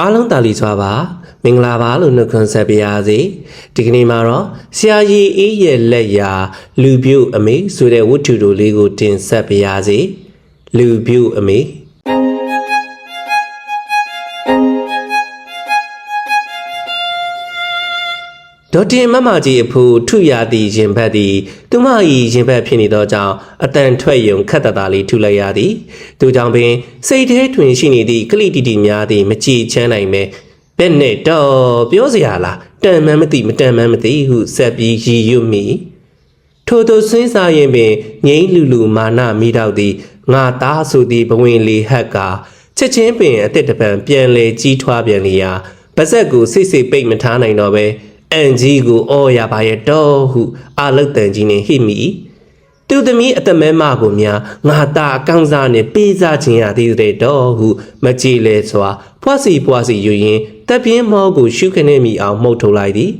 အားလုံးတာလီစွာပါမင်္ဂလာပါလို့နှုတ်ခွန်းဆက်ပါရစေဒီကနေ့မှာတော့ဆရာကြီးအေးရဲ့လက်ရာလူပြုတ်အမေဆိုတဲ့ဝတ္ထုတို့လေးကိုတင်ဆက်ပါရစေလူပြုတ်အမေ ဒေါ်တင်မမကြီးအဖိုးထုရသည့်ရင်ဘတ်သည်သူမ၏ရင်ဘတ်ဖြစ်နေသောကြောင့်အတန်ထွက်ယုံခက်တတာလေးထုလိုက်ရသည်သူကြောင့်ပင်စိတ်ထဲတွင်ရှိနေသည့်ကလိတီတီများသည်မကြည်ချမ်းနိုင်ပဲဘယ်နဲ့တော့ပြောစရာလားတန်မှန်းမသိမတန်မှန်းမသိဟုဆက်ပြီးရည်ရွတ်မိထို့သောဆွင်းစားရင်ပင်ငိမ့်လူလူမာနမိတော့သည်ငါသားဆိုသည့်ဘဝင်လေဟက်ကချက်ချင်းပင်အသက်တပံပြန်လေကြီးထွားပြန်လျာပါဇက်ကိုစိတ်စိတ်ပိတ်မထားနိုင်တော့ပဲ အန်ကြီးကိုအော်ရပါရဲ့တော့ဟုအာလုတ်တန်ကြီးနှင့်ဟိမိသူသမီးအသက်မဲမကိုများငါသားအကောင်းစားနှင့်ပေးစားခြင်းရသည်တဲ့တော့ဟုမကြည်လဲစွာဖွားစီဖွားစီယူရင်တပ်ပြင်းမောကိုရှုခနဲ့မိအောင်မှုတ်ထုတ်လိုက်သည်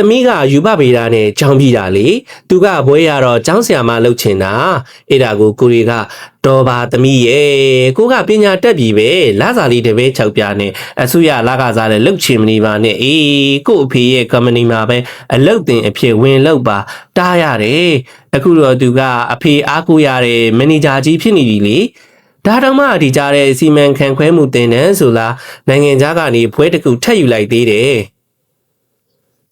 သမီးကယူပဗေဒာနဲ့ကြောင်းပြတာလေသူကဘွဲရတော့ကျောင်းဆရာမလုပ်ချင်တာအဲ့ဒါကိုကိုရီကတော်ပါသမီးရဲ့ကိုကပညာတက်ပြီပဲလာစာလေးတစ်ပဲ၆ပြားနဲ့အဆူရလာကစားလဲလုပ်ချင်မနေပါနဲ့အေးကို့အဖေရဲ့ company မှာပဲအလုပ်တင်အဖြစ်ဝင်လုပ်ပါတားရတယ်အခုတော့သူကအဖေအားကိုးရတဲ့မန်နေဂျာကြီးဖြစ်နေပြီလေဒါတောင်မှဒီကြားတဲ့စီမံခန့်ခွဲမှုတင်တန်းဆိုလားနိုင်ငံခြားကနေဘွဲတစ်ခုထပ်ယူလိုက်သေးတယ်။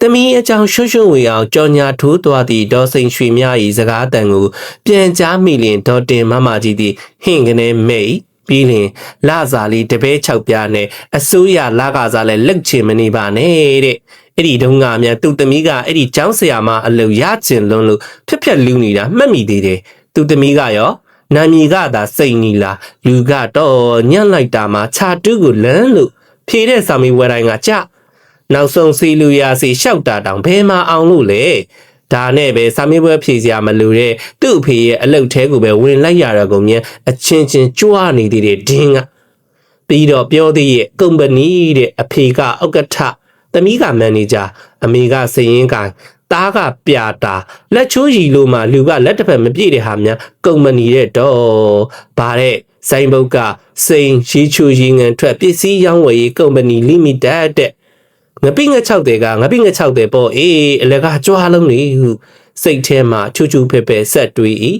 တမီးအကြောင်းရွှွှွှဝေအောင်ကြော်ညာထိုးသွားသည့်ဒေါ်စိန်ရွှေမြ၏စကားတန်ကိုပြန်ကြားမိလင်ဒေါ်တင်မမကြီးသည်ဟင့်ကနေမိတ်ပြီးလင်လစာလေးတပဲ၆ပြားနဲ့အစိုးရလကစားလဲလက်ချင်မနေပါနဲ့တဲ့အဲ့ဒီတုန်းကမြန်သူ့သမီးကအဲ့ဒီကျောင်းဆရာမအလုပ်ရချင်လွန်းလို့ဖြက်ဖြက်လူးနေတာမှတ်မိသေးတယ်သူ့သမီးကရောနာမည်ကသာစိတ်နီလာလူကတော့ညံ့လိုက်တာမှခြာတူးကိုလန်းလို့ဖြေတဲ့စာမီဝဲတိုင်းကကြ နောက်ဆုံးစီလူရာစီလျှောက်တာတောင်ဘယ်မှာအောင်လို့လဲဒါနဲ့ပဲစာမေးပွဲဖြေစရာမလိုတဲ့သူ့အဖေရဲ့အလုတ်ထဲကိုပဲဝင်လိုက်ရတော့ကုန်မြန်အချင်းချင်းကြွားနေသေးတယ်ဒင်းကပြီးတော့ပြောသေးရဲ့ကုမ္ပဏီတဲ့အဖေကဥက္ကဋ္ဌသမီးကမန်နေဂျာအမေကစရင်ကန်သားကပြာတာလက်ချိုးရီလို့မှလူကလက်တစ်ဖက်မပြည့်တဲ့ဟာများကုမ္ပဏီတဲ့တော့ဗါတဲ့ဆိုင်ဘုတ်ကစိန်ရီချူရီငန်ထွက်ပစ္စည်းရောင်းဝယ်ရေးကုမ္ပဏီလိမိတက်တဲ့ ငပိင၆တဲ့ကငပိင၆တဲ့ပေါ့အေးအလကကြွားလုံးလေဟုစိတ်ထဲမှာချူချူဖဲဖဲဆက်တွေး၏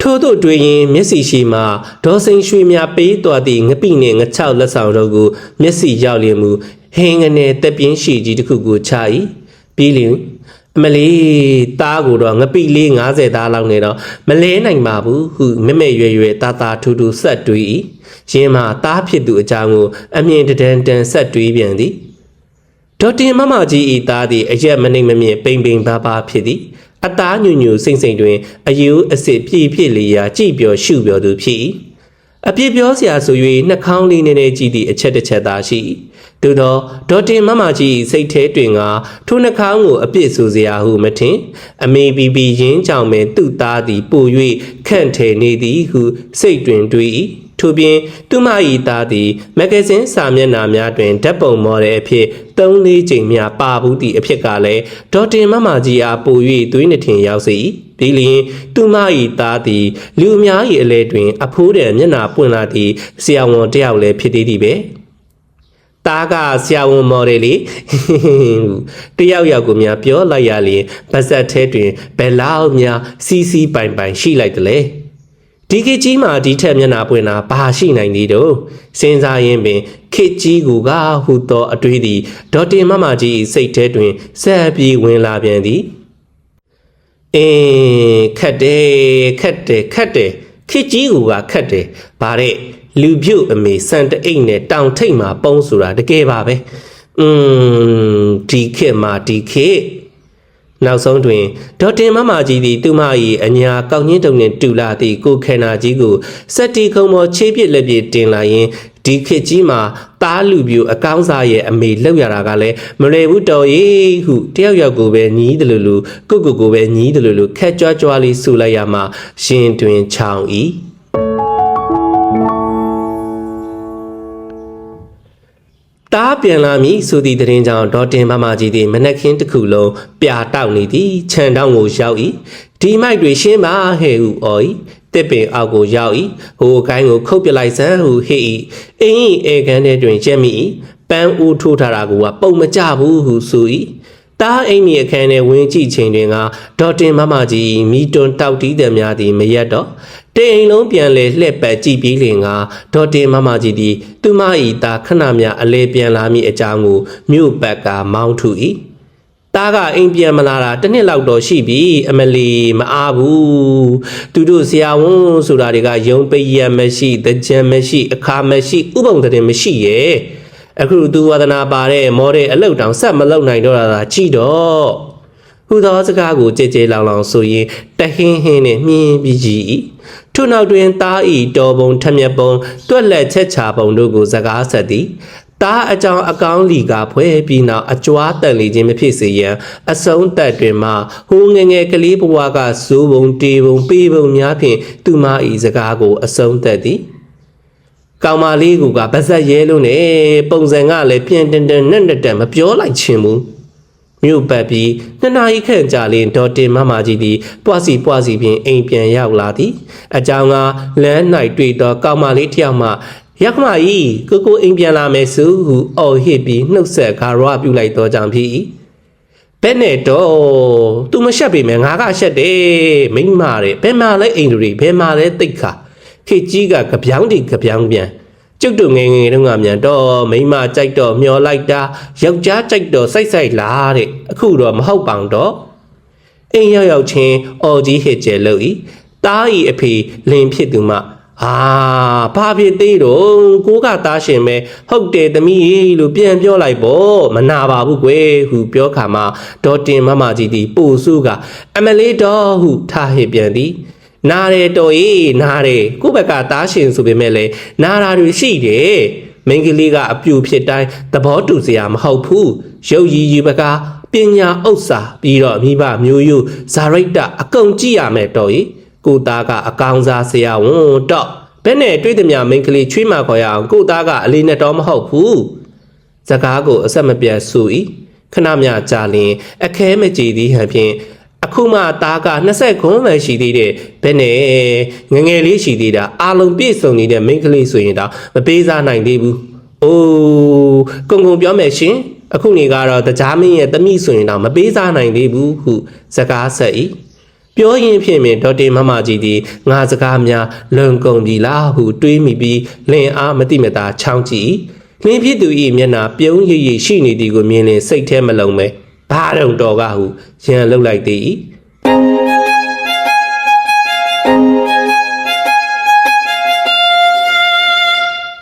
ထို့သို့တွေးရင်မျက်စိရှိမှဒေါ်စိန်ရွှေများပေးတော်သည့်ငပိနှင့်ငချောက်လက်ဆောင်တို့ကိုမျက်စိရောက်လျင်မူဟင်းငနဲ့တက်ပြင်းရှိကြီးတစ်ခုကိုချ၏ပြီးလျင်အ မလေးသားကိုတော့ငပိလေး90သားလောက်နေတော့မလဲနိုင်ပါဘူးဟုမမဲရွယ်ရွယ်တာတာထူထူဆက်တွေး၏ရင်းမှာသားဖြစ်သူအကြောင်းကိုအမြင်တဒန်တန်ဆက်တွေးပြန်သည်ဒေါက်တင်မမကြီးဤသားသည်အရက်မနှိမ့်မမြင့်ပိန်ပိန်ပါပါဖြစ်သည်အသားညူညူစိမ့်စိမ့်တွင်အယူအစ်စ်ပြည့်ပြည့်လေးရာကြည်ပြောရှုပြောသူဖြစ်၏အပြစ်ပြောစရာဆို၍နှာခေါင်းလေးနည်းနည်းကြည့်သည့်အချက်တစ်ချက်သာရှိ၏ သို့သောဒေါက်တင်မမကြီး၏စိတ်ထဲတွင်ကထိုနှာခေါင်းကိုအပြစ်ဆိုစရာဟုမထင် အမေပီပီရင်းကြောင့်ပင်သူ့သားသည်ပို၍ခန့်ထည်နေသည်ဟုစိတ်တွင်တွေး၏ထို့ပြင်သူမ၏သားသည်မဂ္ဂဇင်းစာမျက်နှာများတွင်ဓာတ်ပုံမော်ဒယ်အဖြစ်၃-၄ချိန်များပါဘူးသည့်အဖြစ်ကလည်းဒေါ်တင်မမကြီးအားပို၍သွေးနှထင်ရောက်စေ၏ပြီးလျင်သူမ၏သားသည်လူအများ၏အလဲတွင် အဖိုးတံမျက်နှာပွင့်လာသည့်ဆရာဝန်တစ်ယောက်လည်းဖြစ်သေးသည်ပဲ တားကဆရာဝန်မော်ဒယ်လေတယောက်ယောက်ကိုများပြောလိုက်ရလျင်ပါဇက်ထဲတွင်ဘယ်လောက်များစီးစီးပိုင်ပိုင်ရှိလိုက်သလဲဒီခေတ်ကြီးမှာဒီထက်မျက်နှာပွင့်တာဘာရှိနိုင်သေးတော့စဉ်းစားရင်ပင်ခေတ်ကြီးကူကဟူသောအတွေးသည်ဒေါ်တင်မမကြီး၏စိတ်ထဲတွင်ဆက်ပြီးဝင်လာပြန်သည်အင်းခက်တယ်ခက်တယ်ခက်တယ်ခေတ်ကြီးကူကခက်တယ်ဗါတဲ့ လူပြုတ်အမေစံတအိတ်နဲ့တောင်ထိတ်မှာပုံးဆိုတာတကယ်ပါပဲอืมဒီခေတ်မှာဒီခေတ်နောက်ဆုံးတွင်ဒေါက်တင်မမကြီးသည်သူမ၏အညာကောက်ညင်းတုံနှင့်တူလာသည့်ကိုခန္ဓာကြီးကိုစက်တီခုံပေါ်ခြေပြစ်လက်ပြစ်တင်လာရင်ဒီခေတ်ကြီးမှာတားလူပြူအကောင်းစားရဲ့အမေလောက်ရတာကလည်းမလွယ်ဘူးတော်ရေးဟုတယောက်ယောက်ကိုပဲညီးတယ်လို့လို့ကိုကိုကိုပဲညီးတယ်လို့လို့ခက်ကြွားကြွားလေးဆူလိုက်ရမှရှင်တွင်ချောင်း၏ တားပြန်လာမည်ဆိုသည့်သတင်းကြောင့်ဒေါ်တင်မမကြီးသည်မနက်ခင်းတစ်ခုလုံးပြာတောက်နေသည်ခြံတောင်းကိုရောက်၏ဒီမိုက်တွေရှင်းပါဟဲ့ဟုအော်ဤတစ်ပင်အောက်ကိုရောက်ဤဟိုကိုင်းကိုခုတ်ပြလိုက်စမ်းဟုဟေ့ဤအင်းဤအေကန်ထဲတွင်ကျက်မိဤပန်းဦးထိုးထားတာကပုံမကြဘူးဟုဆိုဤတားအိမ်ကြီးအခန်းထဲဝင်ကြည့်ချိန်တွင်ကဒေါက်တင်မမကြီးမိတွန်တောက်တီးသည်များသည်မရက်တော့ တိမ်အိမ်လုံးပြန်လေလှက်ပတ်ကြည့်ပြီးလင်ကဒေါက်တင်မမကြီးသည်သူမ၏တာခဏမြအလဲပြန်လာမည့်အကြောင်းကိုမြို့ဘက်ကမောင်းထု၏တားကအိမ်ပြန်မလာတာတစ်နှစ်လောက်တော့ရှိပြီအမလီမအားဘူးသူတို့ဆရာဝန်ဆိုတာတွေကယုံပိယမရှိတကြံမရှိအခါမရှိဥပုံတဲ့မရှိရဲ့အခုသူဝါဒနာပါတဲ့မောတဲ့အလုတ်တောင်ဆက်မလုံနိုင်တော့တာကြည့်တော့ဟူသောစကားကိုကြဲကြဲလောင်လောင်ဆိုရင်တဟင်းဟင်းနဲ့မြင်းပြီးကြည့်၏ ထို့နောက်တွင်တားဤတော်ပုံထမျက်ပုံတွက်လက်ချက်ချပုံတို့ကိုစကားဆက်သည်တားအကြောင်းအကောင်းလီကဖွဲပြီးနောက်အကြွားတန်လီခြင်းမဖြစ်စေရန်အဆုံးသက်တွင်မှဟိုးငယ်ငယ်ကလေးဘဝကဇိုးပုံတေပုံပေးပုံများဖြင့်သူမဤစကားကိုအဆုံးသက်သည်ကောင်မလေးကဗဇက်ရဲလို့နဲ့ပုံစံကလည်းပြန်တန်တန်နဲ့နဲ့တန်မပြောလိုက်ချင်ဘူး မြို့ပတ်ပြီးနှစ်နာရီခန့်ကြာလင်ဒေါ်တင်မမကြီးသည်ပွားစီပွားစီဖြင့်အိမ်ပြန်ရောက်လာသည်အကြောင်းကလမ်း၌တွေ့သောကောင်မလေးတစ်ယောက်မှရက်ခမကြီးကိုကိုအိမ်ပြန်လာမယ်စုဟုအော်ဟစ်ပြီးနှုတ်ဆက်ခါရောပြုလိုက်သောကြောင့်ဖြစ်၏ဘယ်နဲ့တော့ तू မရှက်ပေမဲ့ငါကရှက်တယ်မိမတဲ့ဘယ်မှာလဲအိမ်တွေဘယ်မှာလဲတိတ်ခါခေတ်ကြီးကကြပြောင်းတီကြပြောင်းပြန် ကျုပ်တို့ငယ်ငယ်တုန်းကမြန်တော့မိန်းမကြိုက်တော့မျောလိုက်တာယောက်ျားကြိုက်တော့စိုက်စိုက်လာတဲ့အခုတော့မဟုတ်ပောင်တော့အိမ်ရောက်ရောက်ချင်းအော်ကြီးဟစ်ကျဲလို့ဤတားဤအဖေလင်ဖြစ်သူမှအာဘာဖြစ်သေးတော့ကိုကတားရှင်ပဲဟုတ်တယ်သမီးရေလို့ပြန်ပြောလိုက်ပေါ့မနာပါဘူးကွယ်ဟုပြောခါမှာဒေါ်တင်မမကြီးသည်ပို့စုကအမလေးတော်ဟုထားဟစ်ပြန်သည် နားတယ်တော်ရေးနားတယ်ကိုယ့်ဘက်ကတားရှင်ဆိုပေမဲ့လည်းနားတာတွေရှိတယ်မိန်းကလေးကအပြူဖြစ်တိုင်းသဘောတူစရာမဟုတ်ဘူးရုပ်ရည်ရည်ဘက်ကပညာဥစ္စာပြီးတော့မိဘမျိုးယူဇာရိတ္တအကုန်ကြည့်ရမယ်တော်ရေးကိုသားကအကောင်စားဆရာဝန်တော့ဘယ်နဲ့တွေးသမျှမိန်းကလေးချွေးမခေါ်ရအောင်ကိုသားကအလေးနဲ့တော့မဟုတ်ဘူးစကားကိုအဆက်မပြတ်ဆို၏ခဏမြကြာလင်အခဲမကြည်သည်ဟန်ဖြင့် အခုမှသားက20ခွန်းပဲရှိသေးတယ်ဘယ်နဲ့ငယ်ငယ်လေးရှိသေးတာအာလုံးပြည့်စုံနေတဲ့မိန်းကလေးဆိုရင်တော့မပေးစားနိုင်သေးဘူး။အိုးကုံကုံပြောမယ်ရှင်အခုနေကတော့တကြားမင်းရဲ့တမိဆိုရင်တော့မပေးစားနိုင်သေးဘူးဟုစကားဆက်၏ပြောရင်ဖြင့်ပင်ဒေါက်တင်မမကြီးသည်ငါစကားများလွန်ကုန်ပြီလားဟုတွေးမိပြီးလင်အားမတိမတာချောင်းကြည့်လင်းဖြစ်သူ၏မျက်နှာပြုံးရည်ရည်ရှိနေသည်ကိုမြင်လင်စိတ်ထဲမလုံးပဲ ဘာတုံတော်ကဟုရန်လှုပ်လိုက်သည်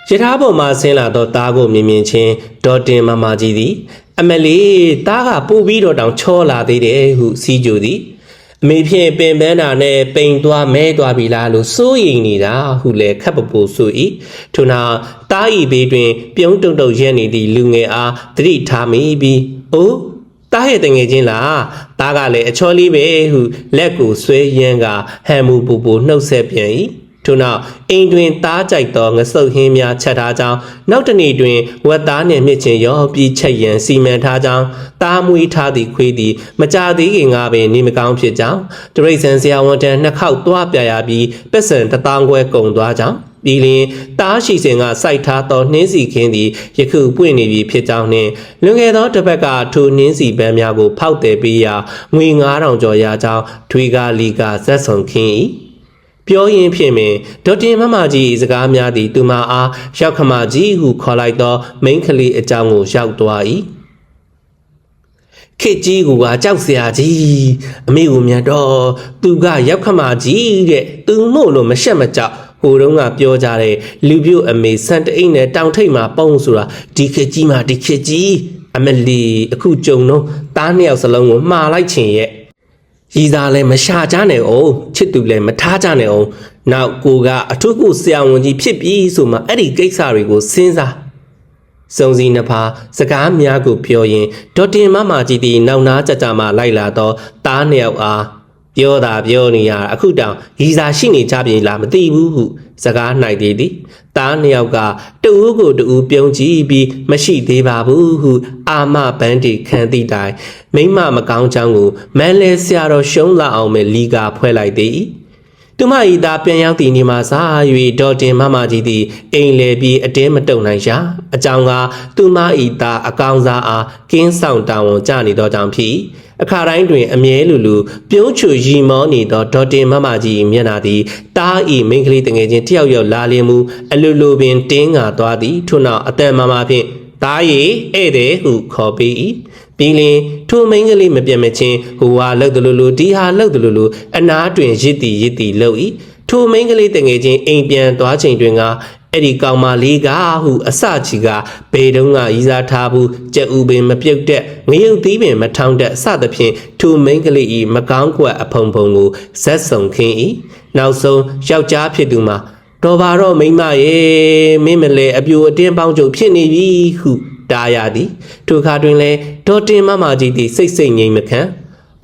ရထားပေါ်မှာဆင်းလာတော့သားကိုမြင်မြင်ချင်းဒေါ်တင်မမကြီးသည် အမလီသားကပို့ပြီးတော့တောင်ချောလာသေးတယ်ဟုစီးကြသည်အမေဖြင့်ပင်ပန်းတာနဲ့ပိန်သွားမဲသွားပြီလားလို့စိုးရိမ်နေတာဟုလည်းခပ်ပပူဆို၏ထို့နောက်တားဤဘေးတွင် ပြုံးတုံတုံရက်နေသည့်လူငယ်အားသတိထားမိပြီးအိုး တားရဲ့တငယ်ချင်းလားတားကလည်းအချောလေးပဲဟုလက်ကိုဆွဲရမ်းကဟန်မူပူပူနှုတ်ဆက်ပြန်၏ထို့နောက်အိမ်တွင်သားကြိုက်သောငဆုပ်ဟင်းများချက်ထားကြောင်းနောက်တစ်နေ့တွင်ဝက်သားနှင့်မြစ်ချင်းရောပြီးချက်ရန်စီမံထားကြောင်းသားမွေးထားသည့်ခွေးသည်မကြသေးခင်ကပင်နေမကောင်းဖြစ်ကြောင်းတရိတ်ဆန်ဆရာဝန်တန်းနှစ်ခေါက်သွားပြရပြီးပက်စံတစ်တောင်းခွဲကုန်သွားကြောင်း ပြီးလျင်တားရှိစဉ်ကစိုက်ထားသောနှင်းစီခင်းသည်ယခုပွင့်နေပြီဖြစ်ကြောင်းနှင့်လွန်ခဲ့သောတစ်ပတ်ကထိုနှင်းစီပန်းများကိုဖောက်တယ်ပြီးရာငွေ9000ကျော်ရကြောင်းထွေကားလီကဇက်ဆုံခင်း၏ပြောရင်းဖြင့်ပင်ဒေါက်တင်မမကြီးစကားများသည်သူမအားရောက်ခမကြီးဟုခေါ်လိုက်သောမိန်းကလေးအကြောင်းကိုရောက်သွား၏ခေကြီးကကြောက်စရာကြီးအမေကိုမြတ်တော့သူကရောက်ခမကြီးတဲ့သူမို့လို့မရှက်မကြောက် ဟိုတုန်းကပြောကြတဲ့လူပြို့အမေစံတအိတ်နဲ့တောင်ထိပ်မှာပုံဆိုတာဒီခေကြီးမှာဒီခေကြီးအမလီအခုကြုံတော့တားနှစ်ယောက်စလုံးကိုမှားလိုက်ချင်ရဲ့ရည်စားလည်းမရှာကြနဲ့အောင်ချစ်သူလည်းမထားကြနဲ့အောင်နောက်ကိုကအထုခုဆရာဝန်ကြီးဖြစ်ပြီဆိုမှအဲ့ဒီကိစ္စတွေကိုစဉ်းစားစုံစီနှစ်ဖာစကားများကိုပြောရင်ဒေါက်တင်မမကြီးသည်နောက်နာကြကြမှလိုက်လာတော့တားနှစ်ယောက်အား ပြောတာပြောနေရတာအခုတောင်ရီစာရှိနေကြပြီလားမသိဘူးဟုစကားနိုင်သေးသည်တားနှစ်ယောက်ကတူဦးကိုတူဦးပြုံးကြည့်ပြီးမရှိသေးပါဘူးဟုအာမပန်းတီခံသည့်တိုင်မိမမကောင်းချောင်းကိုမန်လဲဆရာတော်ရှုံးလာအောင်ပဲလီကာဖွဲ့လိုက်သည်သူမဤသားပြန်ရောက်သည့်နေမှာစား၍ဒေါ်တင်မမကြီးသည်အိမ်လေပြီးအတင်းမတုံနိုင်ရာအကြောင်းကသူမဤသားအကောင်စားအားကင်းဆောင်တာဝန်ကြနေသောကြောင့်ဖြစ် အခါတိုင်းတွင်အမြဲလူလူပြုံးချူရီမောနေသောဒေါ်တင်မမကြီးမျက်နာသည်တားဤမိန်းကလေးတငယ်ချင်းတယောက်ယောက်လာလင်းမှုအလိုလိုပင်တင်းငါသွားသည်ထို့နောက်အတန်မမဖြင့်တားရီဧည့်သည်ဟုခေါ်ပေး၏ပြီးလင်ထိုမိန်းကလေးမပြတ်မချင်းဟိုဟာလှုပ်တယ်လို့လို့ဒီဟာလှုပ်တယ်လို့လို့အနာတွင်ရစ်တီရစ်တီလှုပ်၏ထိုမိန်းကလေးတငယ်ချင်းအိမ်ပြန်သွားချိန်တွင်က အဲ့ဒီကောင်မလေးကဟုအစချီကဘေတုံးကရီးစားထားဘူးကြက်ဥပင်မပြုတ်တဲ့ငရုတ်သီးပင်မထောင်းတဲ့စသဖြင့်ထိုမိန်းကလေးဤမကောင်းကွက်အဖုံဖုံကိုဇက်ဆုံခင်း၏နောက်ဆုံးယောက်ျားဖြစ်သူမှာတော်ပါတော့မိန်းမရေမင်းမလဲအပြူအတင်းပေါင်းချုပ်ဖြစ်နေပြီဟုတားရသည်ထိုအခါတွင်လဲဒေါ်တင်မမကြီးသည်စိတ်စိတ်ငြိမ်မခံ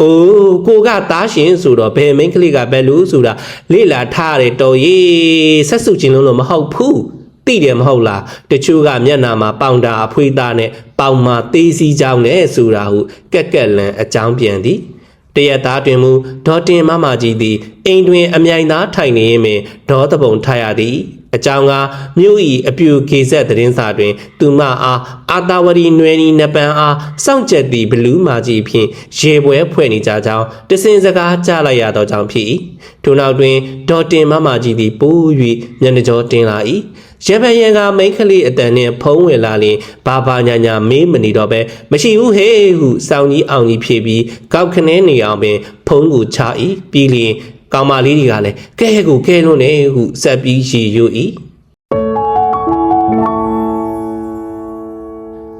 အိုးကိုကသားရှင်ဆိုတော့ဘယ်မိန်းကလေးကဘယ်လို့ဆိုတာလေ့လာထားရတယ်တော်ရေးဆက်စုချင်းလုံးလို့မဟုတ်ဘူးသိတယ်မဟုတ်လားတချို့ကမျက်နာမှာပေါင်တာအဖွေးသားနဲ့ပေါင်မှာသေးစီကြောင်းနဲ့ဆိုတာဟုကက်ကက်လန်အကြောင်းပြန်သည်တရက်သားတွင်မူဒေါ်တင်မမကြီးသည်အိမ်တွင်အမြိုင်သားထိုင်နေရင်ပင်ဒေါ်တပုံထားရသည် အကြောင်းကမြို့ဤအပြူကေဆက်သတင်းစာတွင် သူမအားအာတာဝရီနွယ်နီနပန်အားစောင့်ကြက်သည့်ဘလူးမာကြီးဖြင့်ရေပွဲဖွဲ့နေကြကြောင်းတစင်စကားကြားလိုက်ရသောကြောင့်ဖြစ်၏ထို့နောက်တွင်ဒေါ်တင်မမကြီးသည်ပိုး၍မျက်နှာကြောတင်လာ၏ရပန်ရန်ကမိန်းကလေးအတန်နှင့်ဖုံးဝင်လာလျင်ဘာဘာညာညာမေးမနေတော့ပဲမရှိဘူးဟေးဟုစောင်းကြီးအောင်ကြီးဖြေပြီးကောက်ခနဲနေအောင်ပင်ဖုံးကိုချ၏ပြီးလျင် ကောင်မလေးတွေကလည်းကဲကိုကဲလွန်းနေဟုဆက်ပြီးရေယူ၏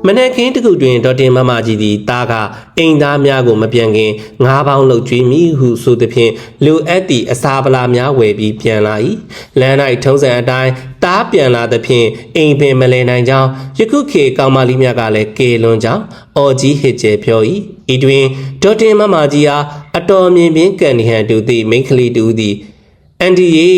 မနေ့ကင်းတခုတွင်ဒေါ်တင်မမကြီးသည်တားကအိမ်သားများကိုမပြန်ခင်ငါးပေါင်းလှုပ်ကြွေးမိဟုဆိုသည်ဖြင့်လူအပ်သည့်အစာပလာများဝယ်ပြီးပြန်လာ၏လမ်း၌ထုံးစံအတိုင်းတားပြန်လာသည်ဖြင့်အိမ်ပင်မလဲနိုင်ကြောင်းယခုခေတ်ကောင်မလေးများကလည်းကေလွန်ကြောင်းအော်ကြီးဟစ်ကျဲပြော၏ ဤတွင်ဒေါ်တင်မမကြီးအားအတော်မြင်ပင်ကန်ဒီဟန်တူသည့်မိန်းကလေးတူသည်အန်ဒီရေ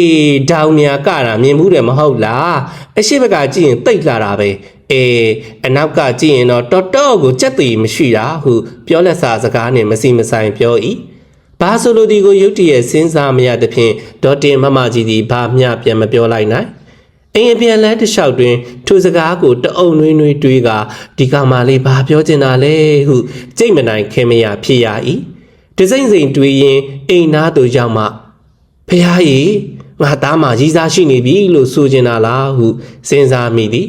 ဒေါင်မြာကတာမြင်မှုတယ်မဟုတ်လားအရှိဘကကြည့်ရင်တိတ်လာတာပဲအေးအနောက်ကကြည့်ရင်တော့တော်တော်ကိုကြက်တည်မရှိတာဟုပြောလက်စာစကားနဲ့မစီမဆိုင်ပြော၏ဘာဆိုလိုဒီကိုရုတ်တရက်စဉ်းစားမရသဖြင့်ဒေါ်တင်မမကြီးသည်ဘာမျှပြန်မပြောလိုက်နိုင် အင်းအပြန်လန်းတစ်လျှောက်တွင်ထိုစကားကိုတအုံနွေးနွေးတွေးကဒီကောင်မလေးဘာပြောချင်တာလဲဟုကြိတ်မနိုင်ခဲမရဖြစ်ရ၏တစိမ့်စိန်တွေးရင်အိမ်သားသူရောက်မှဖះကြီးငါသားမကြီးစားရှိနေပြီလို့ဆိုချင်တာလားဟုစဉ်းစားမိသည်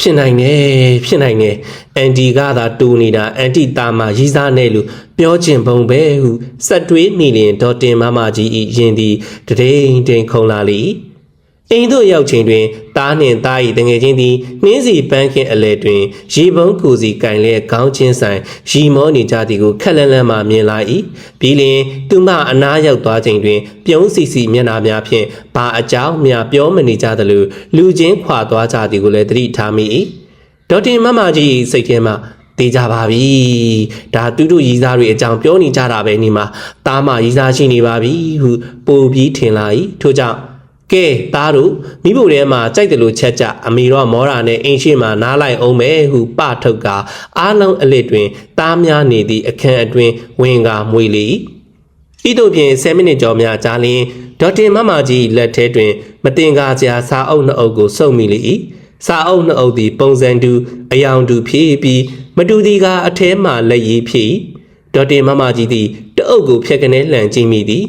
ဖြစ်နိုင်တယ်ဖြစ်နိုင်တယ်အန်တီကသာတူနေတာအန်တီတာမရီးစားနေလို့ပြောချင်ပုံပဲဟုစက်တွေးမိလင်ဒေါ်တင်မမကြီးဤရင်သည်တဒိန်တိန်ခုံလာလေ အိမ်သို့ရောက်ချိန်တွင်တားနှင့်တား၏တငယ်ချင်းသည်နှင်းစီပန်းခင်းအလဲတွင်ရေပုံးကိုစီကင်လဲခေါင်းချင်းဆိုင်ရီမောနေကြသည်ကိုခက်လန်းလန်းမှမြင်လာ၏ပြီးလျှင်သူမအနားရောက်သွားချိန်တွင် ပြုံးစီစီမျက်နှာများဖြင့်ဘာအကြောင်းများပြောမနေကြသလိုလူချင်းခွာသွားကြသည်ကိုလည်းသတိထားမိ၏ဒေါက်တင်မမကြီးစိတ်ထဲမှာတေးကြပါပြီဒါသူတို့ရီစားတွေအကြောင်းပြောနေကြတာပဲနေမှာတားမရီစားရှိနေပါပြီဟုပိုပြီးထင်လာ၏ထို့ကြောင့် ကဲသားတို့မိဖို့ထဲမှာကြိုက်တယ်လို့ချက်ကြအမေတော့မောရာနဲ့အင်းရှိမှနားလိုက်အောင်မယ်ဟုပထုတ်ကအားလုံးအလစ်တွင်သားများနေသည့်အခန်းအတွင်းဝင်ကမွေလေဤသို့ဖြင့်10မိနစ်ကျော်များကြာလျင်ဒေါက်တင်မမကြီးလက်ထဲတွင် မတင်ကားစရာစာအုပ်နှစ်အုပ်ကိုစုပ်မိလေ၏စာအုပ်နှစ်အုပ်သည်ပုံစံတူအယောင်တူဖြစ်ပြီးမတူသည်ကအထဲမှလက်ရည်ဖြစ်ဒေါက်တင်မမကြီးသည်တအုပ်ကိုဖြတ်ကနေလှန်ကြည့်မိသည်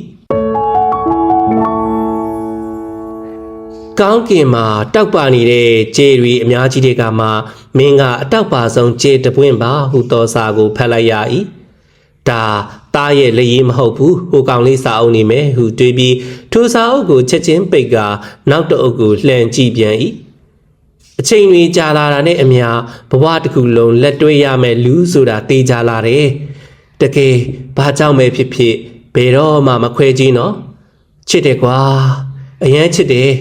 ကောင်းကင်မှာတောက်ပါနေတဲ့ကျေတွေအများကြီးတွေကမှမင်းကအတောက်ပါဆုံးကျေတပွင့်ပါဟုသောစာကိုဖတ်လိုက်ရ၏ဒါတားရဲ့လက်ရည်မဟုတ်ဘူးဟိုကောင်လေးစာအုပ်နေမယ်ဟုတွေးပြီးထိုစာအုပ်ကိုချက်ချင်းပိတ်ကနောက်တစ်အုပ်ကိုလှန်ကြည့်ပြန်၏အချိန်တွေကြာလာတာနဲ့အမျှဘဝတစ်ခုလုံးလက်တွဲရမယ်လူဆိုတာတေးကြလာတယ်တကယ်ဘာကြောင့်ပဲဖြစ်ဖြစ်ဘယ်တော့မှမခွဲကြီးနော်ချစ်တယ်ကွာအရန်ချစ်တယ်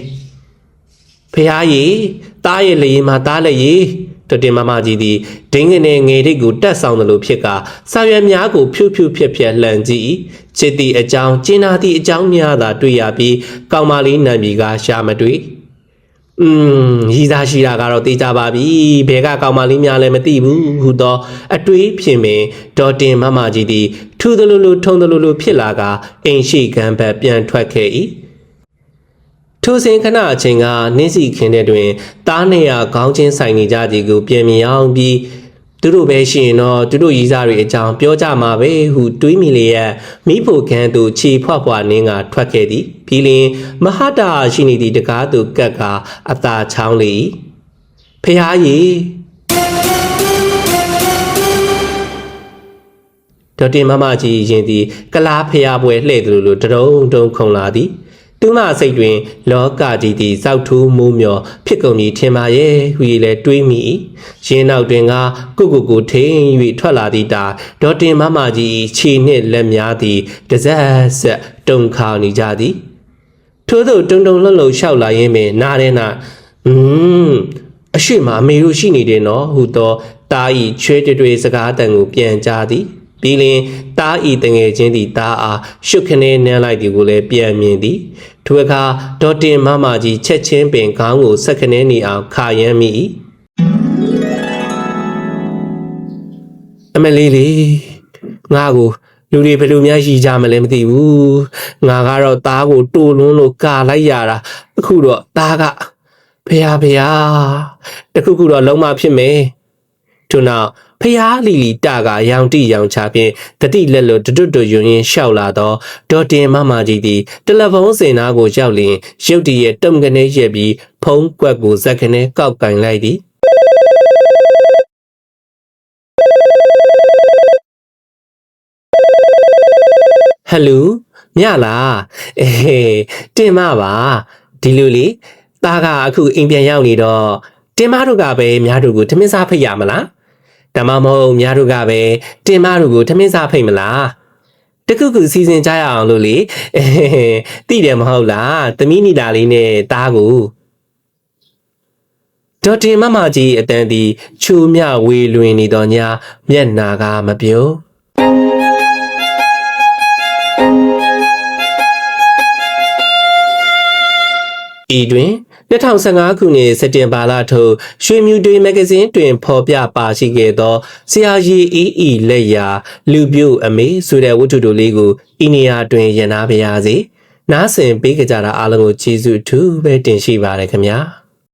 ဖះကြီးတားရဲ့လေရင်မှာတားလက်ကြီးတော်တင်မမကြီးသည်ဒိငငယ်ငယ်တိတ်ကိုတက်ဆောင်သလိုဖြစ်ကာစာရွက်များကိုဖြူဖြူဖြက်ဖြက်လှန်ကြည့်၏ချစ်သည့်အကြောင်းကျင်းနာသည့်အကြောင်းများသာတွေ့ရပြီးကောင်မလေးနံပြီကရှာမတွေ့อืมရီစားရှိတာကတော့သိကြပါပြီဘဲကကောင်မလေးများလည်းမသိဘူးဟူသောအတွေးဖြင့်ပင်ဒေါ်တင်မမကြီးသည်ထူးသလိုလိုထုံသလိုလိုဖြစ်လာကအိမ်ရှိကံဘက်ပြန်ထွက်ခဲ့၏ ထိုစဉ်ခဏအချိန်ကနှင်းစီခင်းတဲ့တွင်တားနေရခေါင်းချင်းဆိုင်နေကြသည်ကိုပြန်မြင်အောင်ပြီးသူတို့ပဲရှိရင်တော့သူတို့ရီးစားတွေအကြောင်းပြောကြမှာပဲဟုတွေးမိလျက်မိဖို့ခန်းသို့ခြေဖွားဖွားနင်းကထွက်ခဲ့သည်ပြီးလျင်မဟာတာရှိနေသည့်တကားသို့ကပ်ကအသာချောင်းလေ၏ဖះကြီးဒေါက်တင်မမကြီးရင်သည်ကလားဖျားပွဲလှဲ့သူလိုတရုံတုံခုံလာသည် သူမစိတ်တွင် လောကကြီးသည်စောက်ထူးမိုးမျောဖြစ်ကုန်ပြီထင်ပါရဲ့ဟူ၍လည်းတွေးမိရင်းနောက်တွင်ကကုကုကိုထိန်၍ထွက်လာသည့်တာဒေါက်တင်မမကြီးခြေနှင့်လက်များသည်တစက်ဆက်တုန်ခါနေကြသည်ထို့သောတုံတုံလှုပ်လှုပ်လျှောက်လာရင်းပင်နားထဲ၌อืมအရှိမအမေတို့ရှိနေတယ်နော်ဟုသောတာဤချွေးတွေတွေစကားတန်ကိုပြန်ကြားသည်ပြီးလင်တာဤတငယ်ချင်းသည်တာအားရှုခနဲနမ်းလိုက်သည်ကိုလည်းပြန်မြင်သည် ထိုအခါဒေါ်တင်မမကြီးချက်ချင်းပင်ခေါင်းကိုဆက်ခနဲနေအောင်ခါရမ်းမိ၏အမလေးလေးငါကိုလူတွေဘယ်လိုများရှိကြမလဲမသိဘူးငါကတော့သားကိုတိုးလွန်းလို့ကာလိုက်ရတာအခုတော့သားကဖះဖះတခုခုတော့လုံးမဖြစ်မယ်ထို့နောက် ဖះလီလီတကရောင်တိရောင်ချဖြင့်တတိလက်လိုတွတ်တွတ်ယွင်ရင်ရှောက်လာတော့ဒေါ်တင်မမကြီးသည်တယ်လီဖုန်းစင်နာကိုရောက်လျင်ရုတ်တရက်တုံကနေရက်ပြီးဖုန်းကွက်ကိုဇက်ကနေကောက်ကင်လိုက်သည်ဟယ်လိုမြလားအေးတင်မပါဒီလိုလေသားကအခုအိမ်ပြန်ရောက်နေတော့တင်မတို့ကပဲများတို့ကိုထမင်းစားဖိတ်ရမလား ဒါမှမဟုတ်များတို့ကပဲတင်မတို့ကိုထမင်းစားဖိတ်မလားတခုခုစီစဉ်ကြရအောင်လို့လေအေးသိတယ်မဟုတ်လားသမီးနီတာလေးနဲ့သားကိုဒေါ်တင်မမကြီးအတန်ဒီချိုးမြဝေလွင်နေတော့ညာမျက်နာကမပြုံးဤတွင် 2015ခုနှစ်စက်တင်ဘာလထုတ်ရွှေမြူတွေမဂ္ဂဇင်းတွင်ဖော်ပြပါရှိခဲ့သောဆရာကြီးအီအီလက်ရာလူပြုတ်အမေဆိုတဲ့ဝတ္ထုတို့လေးကိုဤနေရာတွင်ရန်နာပါရစေ။နားဆင်ပေးကြတာအားလုံးကိုကျေးဇူးအထူးပဲတင်ရှိပါတယ်ခင်ဗျာ။